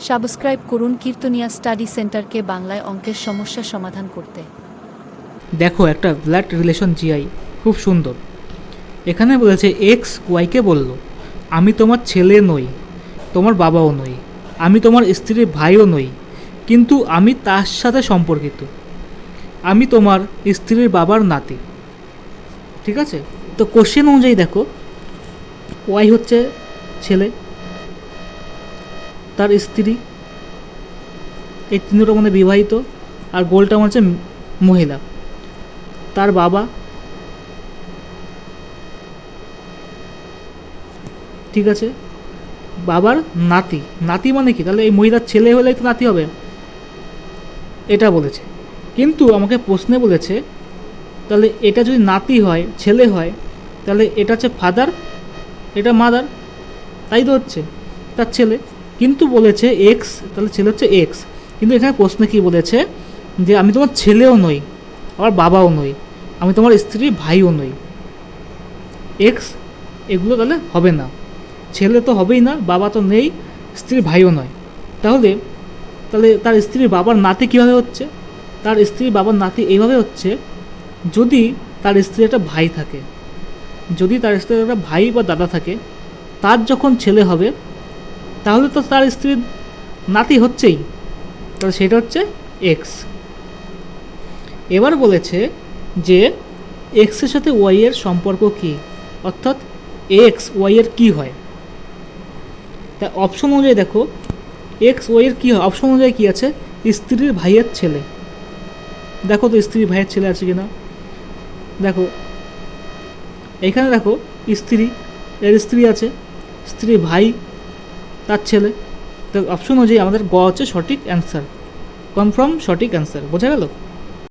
Subscribe করুন কীর্তনিয়া study সেন্টারকে বাংলায় অঙ্কের সমস্যা সমাধান করতে। দেখো, একটা ব্লাড রিলেশন জিআই খুব সুন্দর। এখানে বলেছে এক্স ওয়াইকে বলল, আমি তোমার ছেলে নই, তোমার বাবাও নই, আমি তোমার স্ত্রীর ভাইও নই, কিন্তু আমি তার সাথে সম্পর্কিত। আমি তোমার স্ত্রীর বাবার নাতি। ঠিক আছে? তো কোশ্চেন অনুযায়ী দেখো ওয়াই হচ্ছে ছেলে তার স্ত্রী। এই তিনটা মানে বিবাহিত, আর গোলটা হচ্ছে মহিলা। তার বাবা ঠিক আছে? বাবার নাতি। নাতি মানে কি? তাহলে এই মহিলার ছেলে হলেই তো নাতি হবে। এটা বলেছে। কিন্তু আমাকে প্রশ্নে বলেছে, তাহলে এটা যদি নাতি হয়, ছেলে হয়, তাহলে এটা হচ্ছে ফাদার এটা মাদার তাই তো হচ্ছে। তার ছেলে। কিন্তু বলেছে এক্স তাহলে ছেলে হচ্ছে এক্স কিন্তু এখানে প্রশ্নে কি বলেছে? যে আমি তোমার ছেলেও নই আবার বাবাও নই, আমি তোমার স্ত্রীর ভাইও নই। এক্স এগুলো তাহলে হবে না। ছেলে তো হবেই না, বাবা তো নেই স্ত্রীর ভাইও নয়। তাহলে তাহলে তার স্ত্রীর বাবার নাতি কীভাবে হচ্ছে? তার স্ত্রীর বাবার নাতি এইভাবে হচ্ছে, যদি তার স্ত্রীর একটা ভাই থাকে, যদি তার স্ত্রীর একটা ভাই বা দাদা থাকে, তার যখন ছেলে হবে তাহলে তো তার স্ত্রীর নাতি হচ্ছেই। তাহলে সেটা হচ্ছে এক্স এবার বলেছে যে এক্সের সাথে ওয়াই এর সম্পর্ক কী? অর্থাৎ এক্স ওয়াই এর কী হয়? তা অপশন অনুযায়ী দেখো এক্স ওয়াই এর কী হয়? অপশন অনুযায়ী কী আছে? স্ত্রীর ভাইয়ের ছেলে। দেখো তো স্ত্রীর ভাইয়ের ছেলে আছে কিনা? দেখো, এখানে দেখো স্ত্রী, এর স্ত্রী আছে। স্ত্রী ভাই তার ছেলে। তো অপশন অনুযায়ী আমাদের গ হচ্ছে সঠিক অ্যান্সার কনফার্ম সঠিক অ্যান্সার বোঝা গেল?